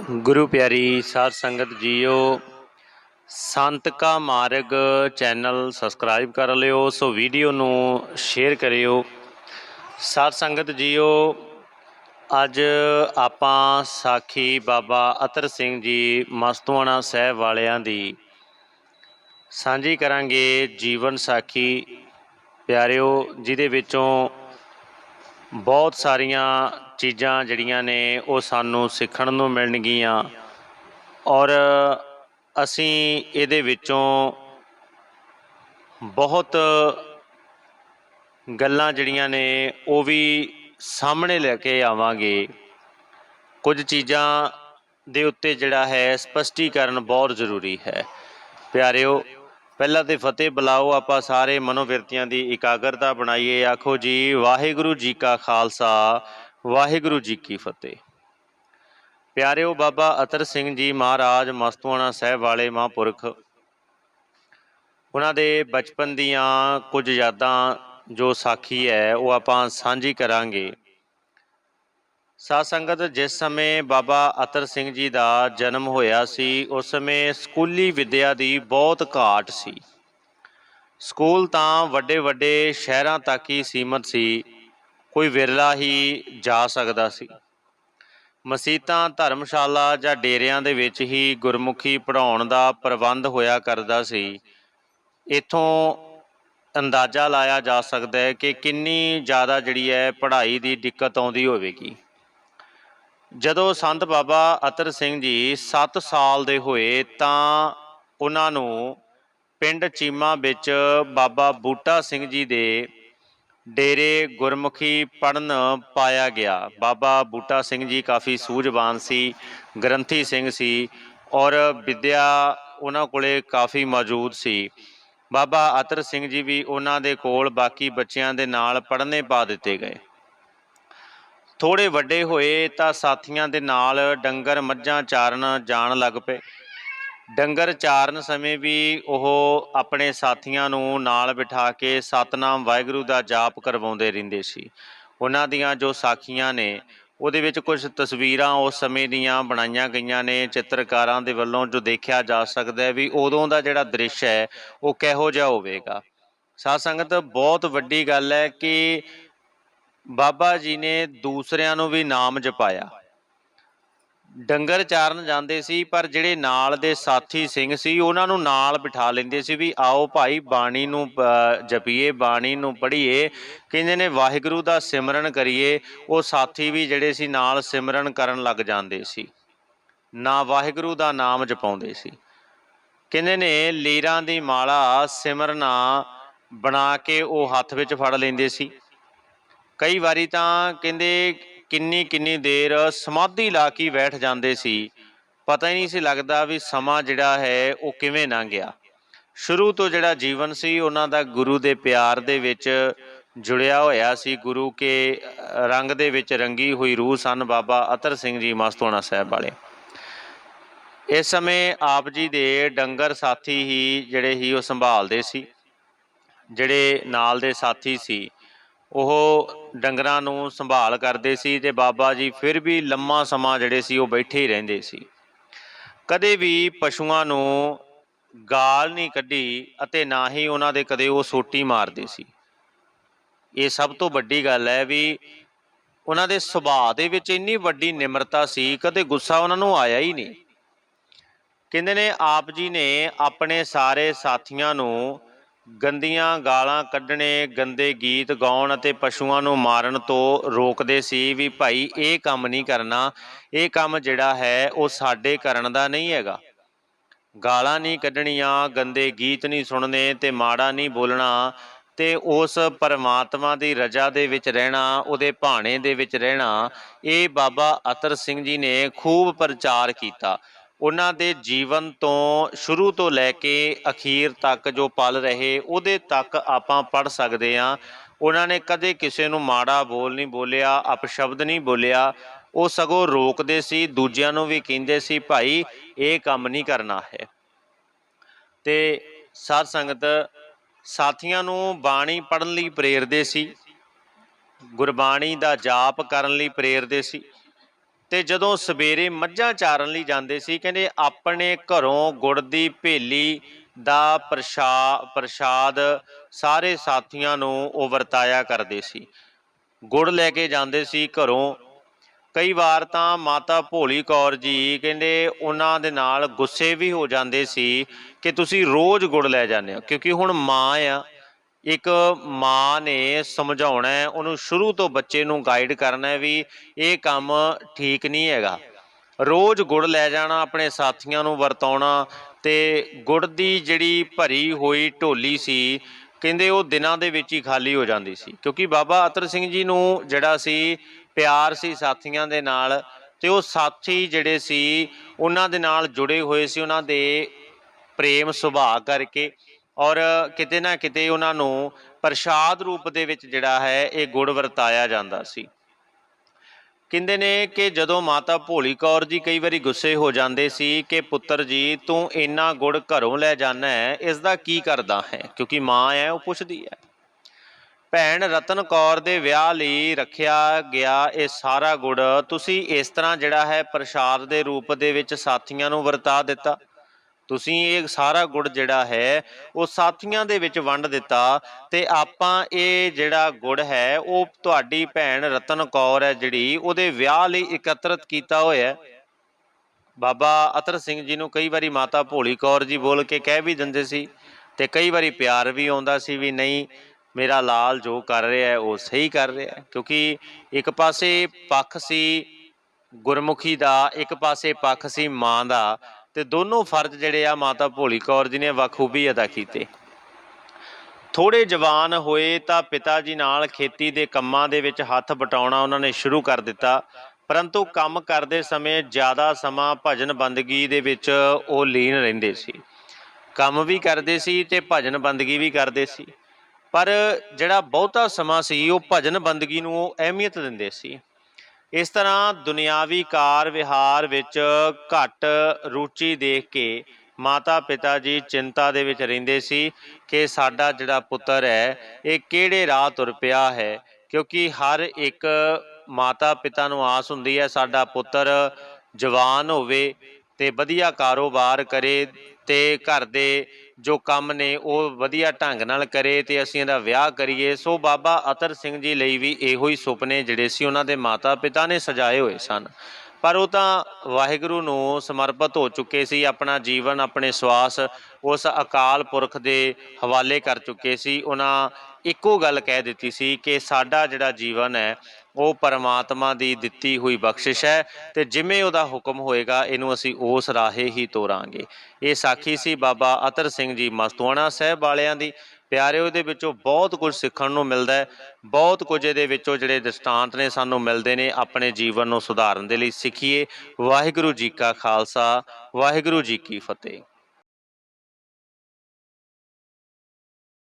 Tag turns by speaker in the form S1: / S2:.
S1: ਗੁਰੂ ਪਿਆਰੀ ਸਾਧ ਸੰਗਤ ਜੀਓ, ਸੰਤ ਕਾ ਮਾਰਗ ਚੈਨਲ ਸਬਸਕ੍ਰਾਈਬ ਕਰ ਲਿਓ, ਸੋ ਵੀਡੀਓ ਨੂੰ ਸ਼ੇਅਰ ਕਰਿਓ। ਸਾਧ ਸੰਗਤ ਜੀਓ, ਅੱਜ ਆਪਾਂ ਸਾਖੀ ਬਾਬਾ ਅਤਰ ਸਿੰਘ ਜੀ ਮਸਤੂਆਣਾ ਸਾਹਿਬ ਵਾਲਿਆਂ ਦੀ ਸਾਂਝੀ ਕਰਾਂਗੇ ਜੀਵਨ ਸਾਖੀ। ਪਿਆਰਿਓ, ਜਿਹਦੇ ਵਿੱਚੋਂ ਬਹੁਤ ਸਾਰੀਆਂ ਚੀਜ਼ਾਂ ਜਿਹੜੀਆਂ ਨੇ ਉਹ ਸਾਨੂੰ ਸਿੱਖਣ ਨੂੰ ਮਿਲਣਗੀਆਂ। ਔਰ ਅਸੀਂ ਇਹਦੇ ਵਿੱਚੋਂ ਬਹੁਤ ਗੱਲਾਂ ਜਿਹੜੀਆਂ ਨੇ ਉਹ ਵੀ ਸਾਹਮਣੇ ਲੈ ਕੇ ਆਵਾਂਗੇ। ਕੁਝ ਚੀਜ਼ਾਂ ਦੇ ਉੱਤੇ ਜਿਹੜਾ ਹੈ ਸਪਸ਼ਟੀਕਰਨ ਬਹੁਤ ਜ਼ਰੂਰੀ ਹੈ। ਪਿਆਰਿਓ, ਪਹਿਲਾਂ ਤੇ ਫਤਿਹ ਬੁਲਾਓ, ਆਪਾਂ ਸਾਰੇ ਮਨੋਵਿਰਤੀਆਂ ਦੀ ਇਕਾਗਰਤਾ ਬਣਾਈਏ। ਆਖੋ ਜੀ, ਵਾਹਿਗੁਰੂ ਜੀ ਕਾ ਖਾਲਸਾ। ਵਾਹਿਗੁਰੂ ਜੀ ਕੀ ਫਤਿਹ। ਪਿਆਰਿਓ ਬਾਬਾ ਅਤਰ ਸਿੰਘ ਜੀ ਮਹਾਰਾਜ, ਮਸਤੂਆਣਾ ਸਾਹਿਬ ਵਾਲੇ ਮਹਾਂਪੁਰਖ, ਉਹਨਾਂ ਦੇ ਬਚਪਨ ਦੀਆਂ ਕੁਝ ਯਾਦਾਂ ਜੋ ਸਾਖੀ ਹੈ, ਉਹ ਆਪਾਂ ਸਾਂਝੀ ਕਰਾਂਗੇ। ਸਾਧ ਸੰਗਤ, ਜਿਸ ਸਮੇਂ ਬਾਬਾ ਅਤਰ ਸਿੰਘ ਜੀ ਦਾ ਜਨਮ ਹੋਇਆ ਸੀ, ਉਸ ਸਮੇਂ ਸਕੂਲੀ ਵਿੱਦਿਆ ਦੀ ਬਹੁਤ ਘਾਟ ਸੀ। ਸਕੂਲ ਤਾਂ ਵੱਡੇ ਵੱਡੇ ਸ਼ਹਿਰਾਂ ਤੱਕ ਹੀ ਸੀਮਤ ਸੀ ਕੋਈ ਵਿਰਲਾ ਹੀ ਜਾ ਸਕਦਾ ਸੀ। ਮਸੀਤਾਂ ਧਰਮਸ਼ਾਲਾ ਜਾਂ ਡੇਰਿਆਂ ਦੇ ਵਿੱਚ ਹੀ ਗੁਰਮੁਖੀ ਪੜਾਉਣ ਦਾ ਪ੍ਰਬੰਧ ਹੋਇਆ ਕਰਦਾ ਸੀ। ਇਥੋਂ ਅੰਦਾਜ਼ਾ ਲਾਇਆ ਜਾ ਸਕਦਾ ਹੈ ਕਿ ਕਿੰਨੀ ਜ਼ਿਆਦਾ ਜਿਹੜੀ ਹੈ ਪੜ੍ਹਾਈ ਦੀ ਦਿੱਕਤ ਆਉਂਦੀ ਹੋਵੇਗੀ। ਜਦੋਂ ਸੰਤ ਬਾਬਾ ਅਤਰ ਸਿੰਘ ਜੀ 7 ਸਾਲ ਦੇ ਹੋਏ ਤਾਂ ਉਹਨਾਂ ਨੂੰ ਪਿੰਡ ਚੀਮਾ ਵਿੱਚ ਬਾਬਾ ਬੂਟਾ ਸਿੰਘ ਜੀ ਦੇ ਡੇਰੇ ਗੁਰਮੁਖੀ ਪੜਨ ਪਾਇਆ ਗਿਆ। ਬਾਬਾ ਬੂਟਾ ਸਿੰਘ ਜੀ ਕਾਫੀ ਸੂਝਵਾਨ ਸੀ, ਗ੍ਰੰਥੀ ਸਿੰਘ ਸੀ ਔਰ ਵਿਦਿਆ ਉਹਨਾਂ ਕੋਲੇ ਕਾਫੀ ਮੌਜੂਦ ਸੀ। ਬਾਬਾ ਅਤਰ ਸਿੰਘ ਜੀ ਵੀ ਉਹਨਾਂ ਦੇ ਕੋਲ ਬਾਕੀ ਬੱਚਿਆਂ ਦੇ ਨਾਲ ਪੜ੍ਹਨੇ ਪਾ ਦਿੱਤੇ ਗਏ। ਥੋੜੇ ਵੱਡੇ ਹੋਏ ਤਾਂ ਸਾਥੀਆਂ ਦੇ ਨਾਲ ਡੰਗਰ ਮੱਝਾਂ ਚਾਰਨ ਜਾਣ ਲੱਗ ਪਏ। ਡੰਗਰ ਚਾਰਨ ਸਮੇਂ ਵੀ ਉਹ ਆਪਣੇ ਸਾਥੀਆਂ ਨੂੰ ਨਾਲ ਬਿਠਾ ਕੇ ਸਤਨਾਮ ਵਾਹਿਗੁਰੂ ਦਾ ਜਾਪ ਕਰਵਾਉਂਦੇ ਰਹਿੰਦੇ ਸੀ। ਉਹਨਾਂ ਦੀਆਂ ਜੋ ਸਾਖੀਆਂ ਨੇ, ਉਹਦੇ ਵਿੱਚ ਕੁਝ ਤਸਵੀਰਾਂ ਉਸ ਸਮੇਂ ਦੀਆਂ ਬਣਾਈਆਂ ਗਈਆਂ ਨੇ, ਚਿੱਤਰਕਾਰਾਂ ਦੇ ਵੱਲੋਂ ਜੋ ਦੇਖਿਆ ਜਾ ਸਕਦਾ ਹੈ ਵੀ ਉਦੋਂ ਦਾ ਜਿਹੜਾ ਦ੍ਰਿਸ਼ ਹੈ, ਉਹ ਕਿਹੋ ਜਿਹਾ ਹੋਵੇਗਾ। ਸਾਧ ਸੰਗਤ, ਬਹੁਤ ਵੱਡੀ ਗੱਲ ਹੈ ਕਿ ਬਾਬਾ ਜੀ ਨੇ ਦੂਸਰਿਆਂ ਨੂੰ ਵੀ ਨਾਮ ਜਪਾਇਆ। ਡੰਗਰ ਚਾਰਨ ਜਾਂਦੇ ਸੀ, ਪਰ ਜਿਹੜੇ ਨਾਲ ਦੇ ਸਾਥੀ ਸਿੰਘ ਸੀ, ਉਹਨਾਂ ਨੂੰ ਨਾਲ ਬਿਠਾ ਲੈਂਦੇ ਸੀ ਵੀ ਆਓ ਭਾਈ ਬਾਣੀ ਨੂੰ ਜਪੀਏ, ਬਾਣੀ ਨੂੰ ਪੜ੍ਹੀਏ। ਕਹਿੰਦੇ ਨੇ, ਵਾਹਿਗੁਰੂ ਦਾ ਸਿਮਰਨ ਕਰੀਏ। ਉਹ ਸਾਥੀ ਵੀ ਜਿਹੜੇ ਸੀ, ਨਾਲ ਸਿਮਰਨ ਕਰਨ ਲੱਗ ਜਾਂਦੇ ਸੀ। ਨਾ ਵਾਹਿਗੁਰੂ ਦਾ ਨਾਮ ਜਪਾਉਂਦੇ ਸੀ। ਕਹਿੰਦੇ ਨੇ, ਲੀਰਾਂ ਦੀ ਮਾਲਾ ਸਿਮਰਨਾ ਬਣਾ ਕੇ ਉਹ ਹੱਥ ਵਿੱਚ ਫੜ ਲੈਂਦੇ ਸੀ। ਕਈ ਵਾਰੀ ਤਾਂ ਕਹਿੰਦੇ ਕਿੰਨੀ ਕਿੰਨੀ ਦੇਰ ਸਮਾਧੀ ਲਾ ਕੇ ਬੈਠ ਜਾਂਦੇ ਸੀ। ਪਤਾ ਹੀ ਨਹੀਂ ਸੀ ਲੱਗਦਾ ਵੀ ਸਮਾਂ ਜਿਹੜਾ ਹੈ ਉਹ ਕਿਵੇਂ ਲੰਘ ਗਿਆ। ਸ਼ੁਰੂ ਤੋਂ ਜਿਹੜਾ ਜੀਵਨ ਸੀ, ਉਹਨਾਂ ਦਾ ਗੁਰੂ ਦੇ ਪਿਆਰ ਦੇ ਵਿੱਚ ਜੁੜਿਆ ਹੋਇਆ ਸੀ। ਗੁਰੂ ਕੇ ਰੰਗ ਦੇ ਵਿੱਚ ਰੰਗੀ ਹੋਈ ਰੂਹ ਸਨ ਬਾਬਾ ਅਤਰ ਸਿੰਘ ਜੀ ਮਸਤੋਣਾ ਸਾਹਿਬ ਵਾਲੇ। ਇਸ ਸਮੇਂ ਆਪ ਜੀ ਦੇ ਡੰਗਰ ਸਾਥੀ ਹੀ ਜਿਹੜੇ ਹੀ ਉਹ ਸੰਭਾਲਦੇ ਸੀ। ਜਿਹੜੇ ਨਾਲ ਦੇ ਸਾਥੀ ਸੀ ਉਹ ਡੰਗਰਾਂ ਨੂੰ ਸੰਭਾਲ ਕਰਦੇ ਸੀ ਤੇ ਬਾਬਾ ਜੀ ਫਿਰ ਵੀ ਲੰਮਾ ਸਮਾਂ ਜਿਹੜੇ ਸੀ ਉਹ ਬੈਠੇ ਹੀ ਰਹਿੰਦੇ ਸੀ। ਕਦੇ ਵੀ ਪਸ਼ੂਆਂ ਨੂੰ ਗਾਲ ਨਹੀਂ ਕੱਢੀ ਅਤੇ ਨਾ ਹੀ ਉਹਨਾਂ ਦੇ ਕਦੇ ਉਹ ਸੋਟੀ ਮਾਰਦੇ ਸੀ। ਇਹ ਸਭ ਤੋਂ ਵੱਡੀ ਗੱਲ ਹੈ ਵੀ ਉਹਨਾਂ ਦੇ ਸੁਭਾਅ ਦੇ ਵਿੱਚ ਇੰਨੀ ਵੱਡੀ ਨਿਮਰਤਾ ਸੀ, ਕਦੇ ਗੁੱਸਾ ਉਹਨਾਂ ਨੂੰ ਆਇਆ ਹੀ ਨਹੀਂ। ਕਹਿੰਦੇ ਨੇ, ਆਪ ਜੀ ਨੇ ਆਪਣੇ ਸਾਰੇ ਸਾਥੀਆਂ ਨੂੰ ਗੰਦੀਆਂ ਗਾਲਾਂ ਕੱਢਣੇ, ਗੰਦੇ ਗੀਤ ਗਾਉਣ ਅਤੇ ਪਸ਼ੂਆਂ ਨੂੰ ਮਾਰਨ ਤੋਂ ਰੋਕਦੇ ਸੀ ਵੀ ਭਾਈ ਇਹ ਕੰਮ ਨਹੀਂ ਕਰਨਾ। ਇਹ ਕੰਮ ਜਿਹੜਾ ਹੈ, ਉਹ ਸਾਡੇ ਕਰਨ ਦਾ ਨਹੀਂ ਹੈਗਾ। ਗਾਲਾਂ ਨਹੀਂ ਕੱਢਣੀਆਂ, ਗੰਦੇ ਗੀਤ ਨਹੀਂ ਸੁਣਨੇ ਤੇ ਮਾੜਾ ਨਹੀਂ ਬੋਲਣਾ ਤੇ ਉਸ ਪਰਮਾਤਮਾ ਦੀ ਰਜਾ ਦੇ ਵਿੱਚ ਰਹਿਣਾ, ਉਹਦੇ ਭਾਣੇ ਦੇ ਵਿੱਚ ਰਹਿਣਾ, ਇਹ ਬਾਬਾ ਅਤਰ ਸਿੰਘ ਜੀ ਨੇ ਖੂਬ ਪ੍ਰਚਾਰ ਕੀਤਾ। ਉਹਨਾਂ ਦੇ ਜੀਵਨ ਤੋਂ ਸ਼ੁਰੂ ਤੋਂ ਲੈ ਕੇ ਅਖੀਰ ਤੱਕ ਜੋ ਪਲ ਰਹੇ, ਉਹਦੇ ਤੱਕ ਆਪਾਂ ਪੜ ਸਕਦੇ ਹਾਂ। ਉਹਨਾਂ ਨੇ ਕਦੇ ਕਿਸੇ ਨੂੰ ਮਾੜਾ ਬੋਲ ਨਹੀਂ ਬੋਲਿਆ, ਅਪਸ਼ਬਦ ਨਹੀਂ ਬੋਲਿਆ। ਉਹ ਸਗੋਂ ਰੋਕਦੇ ਸੀ, ਦੂਜਿਆਂ ਨੂੰ ਵੀ ਕਹਿੰਦੇ ਸੀ, ਭਾਈ, ਇਹ ਕੰਮ ਨਹੀਂ ਕਰਨਾ ਹੈ। ਤੇ ਸਾਧ ਸੰਗਤ ਸਾਥੀਆਂ ਨੂੰ ਬਾਣੀ ਪੜਨ ਲਈ ਪ੍ਰੇਰਦੇ ਸੀ, ਗੁਰਬਾਣੀ ਦਾ ਜਾਪ ਕਰਨ ਲਈ ਪ੍ਰੇਰਦੇ ਸੀ। ਤੇ ਜਦੋਂ ਸਵੇਰੇ ਮੱਝਾਂ ਚਾਰਨ ਲਈ ਜਾਂਦੇ ਸੀ, ਕਹਿੰਦੇ ਆਪਣੇ ਘਰੋਂ ਗੁੜ ਦੀ ਭੇਲੀ ਦਾ ਪ੍ਰਸ਼ਾ, ਪ੍ਰਸ਼ਾਦ ਸਾਰੇ ਸਾਥੀਆਂ ਨੂੰ ਉਹ ਵਰਤਾਇਆ ਕਰਦੇ ਸੀ। ਗੁੜ ਲੈ ਕੇ ਜਾਂਦੇ ਸੀ ਘਰੋਂ। ਕਈ ਵਾਰ ਤਾਂ ਮਾਤਾ ਭੋਲੀ ਕੌਰ ਜੀ ਕਹਿੰਦੇ ਉਹਨਾਂ ਦੇ ਨਾਲ ਗੁੱਸੇ ਵੀ ਹੋ ਜਾਂਦੇ ਸੀ ਕਿ ਤੁਸੀਂ ਰੋਜ਼ ਗੁੜ ਲੈ ਜਾਂਦੇ ਹੋ, ਕਿਉਂਕਿ ਹੁਣ ਮਾਂ ਆ। ਇੱਕ ਮਾਂ ਨੇ ਸਮਝਾਉਣਾ ਹੈ, ਉਹਨੂੰ ਸ਼ੁਰੂ ਤੋਂ ਬੱਚੇ ਨੂੰ ਗਾਈਡ ਕਰਨਾ ਹੈ ਵੀ ਇਹ ਕੰਮ ਠੀਕ ਨਹੀਂ ਹੈਗਾ। ਰੋਜ਼ ਗੁੜ ਲੈ ਜਾਣਾ, ਆਪਣੇ ਸਾਥੀਆਂ ਨੂੰ ਵਰਤਾਉਣਾ ਤੇ ਗੁੜ ਦੀ ਜਿਹੜੀ ਭਰੀ ਹੋਈ ਢੋਲੀ ਸੀ, ਕਹਿੰਦੇ ਉਹ ਦਿਨਾਂ ਦੇ ਵਿੱਚ ਹੀ ਖਾਲੀ ਹੋ ਜਾਂਦੀ ਸੀ। ਕਿਉਂਕਿ ਬਾਬਾ ਅਤਰ ਸਿੰਘ ਜੀ ਨੂੰ ਜਿਹੜਾ ਸੀ, ਪਿਆਰ ਸੀ ਸਾਥੀਆਂ ਦੇ ਨਾਲ ਤੇ ਉਹ ਸਾਥੀ ਜਿਹੜੇ ਸੀ, ਉਹਨਾਂ ਦੇ ਨਾਲ ਜੁੜੇ ਹੋਏ ਸੀ, ਉਹਨਾਂ ਦੇ ਪ੍ਰੇਮ ਸੁਭਾਅ ਕਰਕੇ। ਔਰ ਕਿਤੇ ਨਾ ਕਿਤੇ ਉਹਨਾਂ ਨੂੰ ਪ੍ਰਸ਼ਾਦ ਰੂਪ ਦੇ ਵਿੱਚ ਜਿਹੜਾ ਹੈ ਇਹ ਗੁੜ ਵਰਤਾਇਆ ਜਾਂਦਾ ਸੀ। ਕਹਿੰਦੇ ਨੇ ਕਿ ਜਦੋਂ ਮਾਤਾ ਭੋਲੀ ਕੌਰ ਜੀ ਕਈ ਵਾਰੀ ਗੁੱਸੇ ਹੋ ਜਾਂਦੇ ਸੀ ਕਿ ਪੁੱਤਰ ਜੀ, ਤੂੰ ਇੰਨਾ ਗੁੜ ਘਰੋਂ ਲੈ ਜਾਣਾ ਹੈ, ਇਸ ਦਾ ਕੀ ਕਰਦਾ ਹੈ? ਕਿਉਂਕਿ ਮਾਂ ਹੈ, ਉਹ ਪੁੱਛਦੀ ਹੈ। ਭੈਣ ਰਤਨ ਕੌਰ ਦੇ ਵਿਆਹ ਲਈ ਰੱਖਿਆ ਗਿਆ ਇਹ ਸਾਰਾ ਗੁੜ, ਤੁਸੀਂ ਇਸ ਤਰ੍ਹਾਂ ਜਿਹੜਾ ਹੈ ਪ੍ਰਸ਼ਾਦ ਦੇ ਰੂਪ ਦੇ ਵਿੱਚ ਸਾਥੀਆਂ ਨੂੰ ਵਰਤਾ ਦਿੱਤਾ। ਤੁਸੀਂ ਇਹ ਸਾਰਾ ਗੁੜ ਜਿਹੜਾ ਹੈ, ਉਹ ਸਾਥੀਆਂ ਦੇ ਵਿੱਚ ਵੰਡ ਦਿੱਤਾ ਤੇ ਆਪਾਂ ਇਹ ਜਿਹੜਾ ਗੁੜ ਹੈ, ਉਹ ਤੁਹਾਡੀ ਭੈਣ ਰਤਨ ਕੌਰ ਹੈ ਜਿਹੜੀ, ਉਹਦੇ ਵਿਆਹ ਲਈ ਇਕੱਤਰਤ ਕੀਤਾ ਹੋਇਆ ਹੈ। ਬਾਬਾ ਅਤਰ ਸਿੰਘ ਜੀ ਨੂੰ ਕਈ ਵਾਰੀ ਮਾਤਾ ਭੋਲੀ ਕੌਰ ਜੀ ਬੋਲ ਕੇ ਕਹਿ ਵੀ ਦਿੰਦੇ ਸੀ ਤੇ ਕਈ ਵਾਰੀ ਪਿਆਰ ਵੀ ਆਉਂਦਾ ਸੀ ਵੀ ਨਹੀਂ, ਮੇਰਾ ਲਾਲ ਜੋ ਕਰ ਰਿਹਾ ਹੈ, ਉਹ ਸਹੀ ਕਰ ਰਿਹਾ ਹੈ। ਕਿਉਂਕਿ ਇੱਕ ਪਾਸੇ ਪੱਖ ਸੀ ਗੁਰਮੁਖੀ ਦਾ, ਇੱਕ ਪਾਸੇ ਪੱਖ ਸੀ ਮਾਂ ਦਾ ਤੇ ਦੋਨੋਂ ਫਰਜ਼ ਜਿਹੜੇ ਆ ਮਾਤਾ ਭੋਲੀ ਕੌਰ ਜੀ ਨੇ ਬਖੂਬੀ ਅਦਾ ਕੀਤੇ। ਥੋੜੇ ਜਵਾਨ ਹੋਏ ਤਾਂ ਪਿਤਾ ਜੀ ਨਾਲ ਖੇਤੀ ਦੇ ਕੰਮਾਂ ਦੇ ਵਿੱਚ ਹੱਥ ਬਟਾਉਣਾ ਉਹਨਾਂ ਨੇ ਸ਼ੁਰੂ ਕਰ ਦਿੱਤਾ। ਪਰੰਤੂ ਕੰਮ ਕਰਦੇ ਸਮੇਂ ਜ਼ਿਆਦਾ ਸਮਾਂ ਭਜਨ ਬੰਦਗੀ ਦੇ ਵਿੱਚ ਉਹ ਲੀਨ ਰਹਿੰਦੇ ਸੀ। ਕੰਮ ਵੀ ਕਰਦੇ ਸੀ ਤੇ ਭਜਨ ਬੰਦਗੀ ਵੀ ਕਰਦੇ ਸੀ। ਪਰ ਜਿਹੜਾ ਬਹੁਤਾ ਸਮਾਂ ਸੀ, ਉਹ ਭਜਨ ਬੰਦਗੀ ਨੂੰ ਉਹ ਅਹਿਮੀਅਤ ਦਿੰਦੇ ਸੀ। ਇਸ ਤਰ੍ਹਾਂ ਦੁਨਿਆਵੀ ਕਾਰ ਵਿਹਾਰ ਵਿੱਚ ਘੱਟ ਰੁਚੀ ਦੇਖ ਕੇ ਮਾਤਾ ਪਿਤਾ ਜੀ ਚਿੰਤਾ ਦੇ ਵਿੱਚ ਰਹਿੰਦੇ ਸੀ ਕਿ ਸਾਡਾ ਜਿਹੜਾ ਪੁੱਤਰ ਹੈ, ਇਹ ਕਿਹੜੇ ਰਾਹ ਤੁਰ ਪਿਆ ਹੈ? ਕਿਉਂਕਿ ਹਰ ਇੱਕ ਮਾਤਾ ਪਿਤਾ ਨੂੰ ਆਸ ਹੁੰਦੀ ਹੈ ਸਾਡਾ ਪੁੱਤਰ ਜਵਾਨ ਹੋਵੇ ਤੇ ਵਧੀਆ ਕਾਰੋਬਾਰ ਕਰੇ ਤੇ ਘਰ ਦੇ ਜੋ ਕੰਮ ਨੇ ਉਹ ਵਧੀਆ ਢੰਗ ਨਾਲ ਕਰੇ ਤੇ ਅਸੀਂ ਇਹਦਾ ਵਿਆਹ ਕਰੀਏ। ਸੋ ਬਾਬਾ ਅਤਰ ਸਿੰਘ ਜੀ ਲਈ ਵੀ ਇਹੋ ਹੀ ਸੁਪਨੇ ਜਿਹੜੇ ਸੀ ਉਹਨਾਂ ਦੇ ਮਾਤਾ ਪਿਤਾ ਨੇ ਸਜਾਏ ਹੋਏ ਸਨ। ਪਰ ਉਹ ਤਾਂ ਵਾਹਿਗੁਰੂ ਨੂੰ ਸਮਰਪਿਤ ਹੋ ਚੁੱਕੇ ਸੀ, ਆਪਣਾ ਜੀਵਨ, ਆਪਣੇ ਸਵਾਸ ਉਸ ਅਕਾਲ ਪੁਰਖ ਦੇ ਹਵਾਲੇ ਕਰ ਚੁੱਕੇ ਸੀ। ਉਹਨਾਂ ਇੱਕੋ ਗੱਲ ਕਹਿ ਦਿੱਤੀ ਸੀ ਕਿ ਸਾਡਾ ਜਿਹੜਾ ਜੀਵਨ ਹੈ, ਉਹ ਪਰਮਾਤਮਾ ਦੀ ਦਿੱਤੀ ਹੋਈ ਬਖਸ਼ਿਸ਼ ਹੈ ਤੇ ਜਿਵੇਂ ਉਹਦਾ ਹੁਕਮ ਹੋਏਗਾ, ਇਹਨੂੰ ਅਸੀਂ ਉਸ ਰਾਹੇ ਹੀ ਤੋਰਾਂਗੇ। ਇਹ ਸਾਖੀ ਸੀ ਬਾਬਾ ਅਤਰ ਸਿੰਘ ਜੀ ਮਸਤੂਆਣਾ ਸਾਹਿਬ ਵਾਲਿਆਂ ਦੀ। ਪਿਆਰਿਓ ਦੇ ਵਿੱਚੋਂ ਬਹੁਤ ਕੁਝ ਸਿੱਖਣ ਨੂੰ ਮਿਲਦਾ ਹੈ। ਬਹੁਤ ਕੁਝ ਇਹਦੇ ਵਿੱਚੋਂ ਜਿਹੜੇ ਦ੍ਰਿਸ਼ਟਾਂਤ ਨੇ ਸਾਨੂੰ ਮਿਲਦੇ ਨੇ ਆਪਣੇ ਜੀਵਨ ਨੂੰ ਸੁਧਾਰਨ ਦੇ ਲਈ। ਸਿੱਖੀਏ ਵਾਹਿਗੁਰੂ ਜੀ ਕਾ ਖਾਲਸਾ, ਵਾਹਿਗੁਰੂ ਜੀ ਕੀ ਫਤਿਹ।